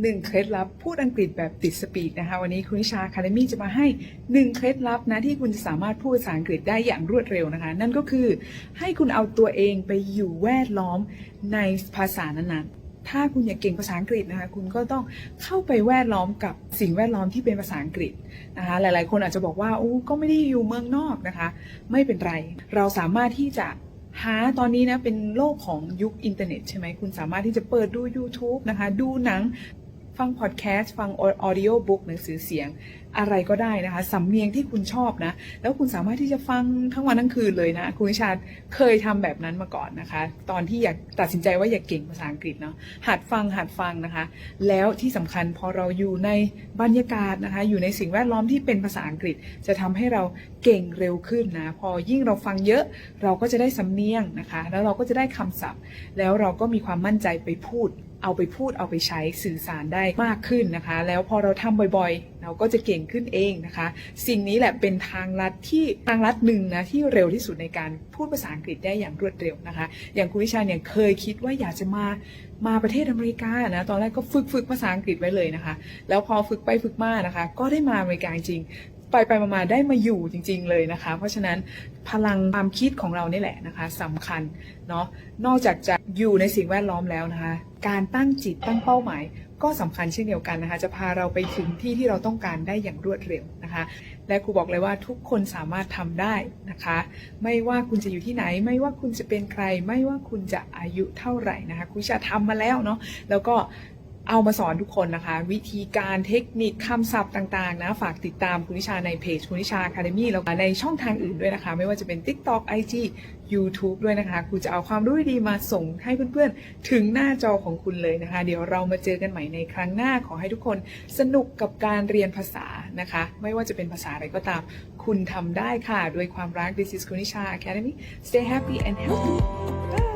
หนึ่งเคล็ดลับพูดอังกฤษแบบติดสปีดนะคะ วันนี้คุณนิชาคาเดมี่จะมาให้หนึ่งเคล็ดลับนะที่คุณจะสามารถพูดภาษาอังกฤษได้อย่างรวดเร็วนะคะ นั่นก็คือให้คุณเอาตัวเองไปอยู่แวดล้อมในภาษานั้นๆ ถ้าคุณอยากเก่งภาษาอังกฤษนะคะ คุณก็ต้องเข้าไปแวดล้อมกับสิ่งแวดล้อมที่เป็นภาษาอังกฤษนะคะ หลายๆ คนอาจจะบอกว่าอู้ก็ไม่ได้อยู่เมืองนอกนะคะ ไม่เป็นไร เราสามารถที่จะหาตอนนี้นะเป็นโลกของยุคอินเทอร์เน็ตใช่ไหมคุณสามารถที่จะเปิดดู YouTube นะคะ ดูหนัง ฟังพอดแคสต์ฟังออดิโอบุ๊กหนังสือเสียงอะไรก็ได้นะคะสำเนียงที่คุณชอบนะ แล้วคุณสามารถที่จะฟังทั้งวันทั้งคืนเลยนะ คุณวิชาเคยทำแบบนั้นมาก่อนนะคะ ตอนที่อยากตัดสินใจว่าอยากเก่งภาษาอังกฤษเนาะหัดฟังหัดฟังนะคะ แล้วที่สำคัญพอเราอยู่ในบรรยากาศนะคะ อยู่ในสิ่งแวดล้อมที่เป็นภาษาอังกฤษ จะทำให้เราเก่งเร็วขึ้นนะ พอยิ่งเราฟังเยอะเราก็จะได้สำเนียงนะคะ แล้วเราก็จะได้คำศัพท์ แล้วเราก็มีความมั่นใจไปพูด เอาไปพูดเอาไปใช้สื่อสารได้มากขึ้นนะคะ แล้วพอเราทำบ่อยๆ เราก็จะเก่งขึ้นเองนะคะ สิ่งนี้แหละเป็นทางลัดที่ทางลัดหนึ่งนะที่เร็วที่สุดในการพูดภาษาอังกฤษได้อย่างรวดเร็วนะคะ อย่างคุณวิชาเนี่ยเคยคิดว่าอยากจะมามาประเทศอเมริกานะตอนแรกก็ฝึกฝึกภาษาอังกฤษไว้เลยนะคะ แล้วพอฝึกไปฝึกมานะคะ ก็ได้มาอเมริกาจริง ไปไปมาๆได้มาอยู่จริง ๆ เลยนะคะ เพราะฉะนั้นพลังความคิดของเรานี่แหละนะคะสำคัญเนาะนอกจากจะอยู่ในสิ่งแวดล้อมแล้วนะคะ การตั้งจิตตั้งเป้าหมาย ก็สำคัญเช่นเดียวกันนะคะ จะพาเราไปถึงที่ที่เราต้องการได้อย่างรวดเร็วนะคะ และครูบอกเลยว่าทุกคนสามารถทำได้นะคะ ไม่ว่าคุณจะอยู่ที่ไหน ไม่ว่าคุณจะเป็นใคร ไม่ว่าคุณจะอายุเท่าไหร่นะคะคุณจะทำมาแล้วเนาะแล้วก็ เอามาสอนทุกคนนะคะ วิธีการเทคนิคคำศัพท์ต่างๆ นะ ฝากติดตามคุณนิชาในเพจคุณนิชา Academy แล้วก็ในช่องทางอื่นด้วยนะคะ ไม่ว่าจะเป็น TikTok IG YouTube ด้วยนะคะครูจะเอาความรู้ดีมาส่งให้เพื่อนๆ ถึงหน้าจอของคุณเลยนะคะ เดี๋ยวเรามาเจอกันใหม่ในครั้งหน้าขอให้ทุกคนสนุกกับการเรียนภาษานะคะ ไม่ว่าจะเป็นภาษาอะไรก็ตาม คุณทำได้ค่ะ ด้วยความรัก This is คุณนิชา Academy Stay happy and healthy Bye